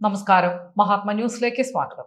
നമസ്കാരം. മഹാത്മ ന്യൂസിലേക്ക് സ്വാഗതം.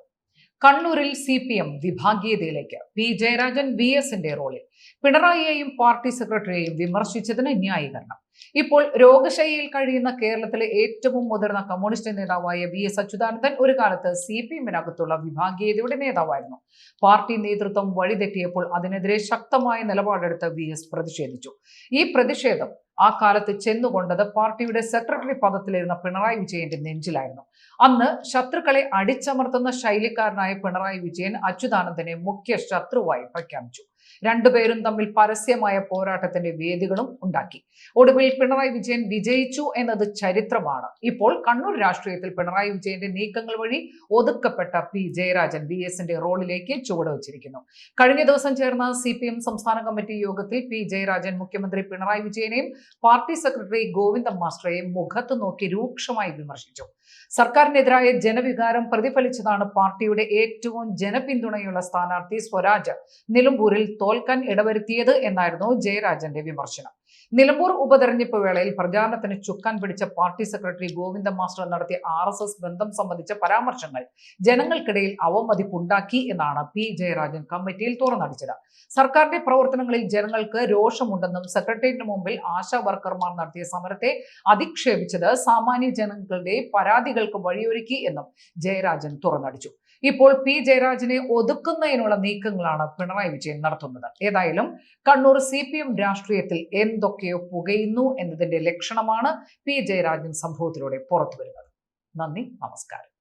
കണ്ണൂരിൽ സി പി എം വിഭാഗീയതയിലേക്ക് പി ജയരാജൻ വി എസിന്റെ റോളിൽ പിണറായിയെയും പാർട്ടി സെക്രട്ടറിയെയും വിമർശിച്ചതിന് ന്യായീകരണം. ഇപ്പോൾ രോഗശൈലിയിൽ കഴിയുന്ന കേരളത്തിലെ ഏറ്റവും മുതിർന്ന കമ്മ്യൂണിസ്റ്റ് നേതാവായ വി എസ് അച്യുതാനന്ദൻ ഒരു കാലത്ത് സി പി എമ്മിനകത്തുള്ള വിഭാഗീയതയുടെ നേതാവായിരുന്നു. പാർട്ടി നേതൃത്വം വഴിതെറ്റിയപ്പോൾ അതിനെതിരെ ശക്തമായ നിലപാടെടുത്ത് വി എസ് പ്രതിഷേധിച്ചു. ഈ പ്രതിഷേധം ആ കാലത്ത് ചെന്നുകൊണ്ടത് പാർട്ടിയുടെ സെക്രട്ടറി പദത്തിലിരുന്ന പിണറായി വിജയന്റെ നെഞ്ചിലായിരുന്നു. അന്ന് ശത്രുക്കളെ അടിച്ചമർത്തുന്ന ശൈലിക്കാരനായ പിണറായി വിജയൻ അച്യുതാനന്ദനെ മുഖ്യ ശത്രുവായി പ്രഖ്യാപിച്ചു. രണ്ടുപേരും തമ്മിൽ പരസ്യമായ പോരാട്ടത്തിന്റെ വേദികളും ഉണ്ടാക്കി. ഒടുവിൽ പിണറായി വിജയൻ വിജയിച്ചു എന്നത് ചരിത്രമാണ്. ഇപ്പോൾ കണ്ണൂർ രാഷ്ട്രീയത്തിൽ പിണറായി വിജയന്റെ നീക്കങ്ങൾ വഴി ഒതുക്കപ്പെട്ട പി ജയരാജൻ വി എസിന്റെ റോളിലേക്ക് ചുവടുവച്ചിരിക്കുന്നു കഴിഞ്ഞ ദിവസം ചേർന്ന സി പി എം സംസ്ഥാന കമ്മിറ്റി യോഗത്തിൽ പി ജയരാജൻ മുഖ്യമന്ത്രി പിണറായി വിജയനെയും പാർട്ടി സെക്രട്ടറി ഗോവിന്ദ മാസ്റ്ററെയും മുഖത്ത് നോക്കി രൂക്ഷമായി വിമർശിച്ചു. സർക്കാരിനെതിരായ ജനവികാരം പ്രതിഫലിച്ചതാണ് പാർട്ടിയുടെ ഏറ്റവും ജനപിന്തുണയുള്ള സ്ഥാനാർത്ഥി സ്വരാജ്. നിലമ്പൂരിൽ തോൽക്കാൻ ഇടവരുത്തിയത് എന്നായിരുന്നു ജയരാജന്റെ വിമർശനം. നിലമ്പൂർ ഉപതെരഞ്ഞെടുപ്പ് വേളയിൽ പ്രചാരണത്തിന് ചുക്കാൻ പിടിച്ച പാർട്ടി സെക്രട്ടറി ഗോവിന്ദ മാസ്റ്റർ നടത്തിയ ആർ എസ് എസ് ബന്ധം സംബന്ധിച്ച പരാമർശങ്ങൾ ജനങ്ങൾക്കിടയിൽ അവമതിപ്പുണ്ടാക്കി എന്നാണ് പി. ജയരാജൻ കമ്മിറ്റിയിൽ തുറന്നടിച്ചത്. സർക്കാരിന്റെ പ്രവർത്തനങ്ങളിൽ ജനങ്ങൾക്ക് രോഷമുണ്ടെന്നും സെക്രട്ടേറിയറ്റിന് മുമ്പിൽ ആശാ വർക്കർമാർ നടത്തിയ സമരത്തെ അധിക്ഷേപിച്ചത് സാമാന്യ ജനങ്ങളുടെ പരാതികൾക്ക് വഴിയൊരുക്കി എന്നും ജയരാജൻ തുറന്നടിച്ചു. ഇപ്പോൾ പി. ജയരാജനെ ഒതുക്കുന്നതിനുള്ള നീക്കങ്ങളാണ് പിണറായി വിജയൻ നടത്തുന്നത്. ഏതായാലും കണ്ണൂർ സി രാഷ്ട്രീയത്തിൽ എന്തൊക്കെയോ പുകയുന്നു എന്നതിന്റെ ലക്ഷണമാണ് പി. ജയരാജൻ സംഭവത്തിലൂടെ പുറത്തു വരുന്നത് നന്ദി നമസ്കാരം.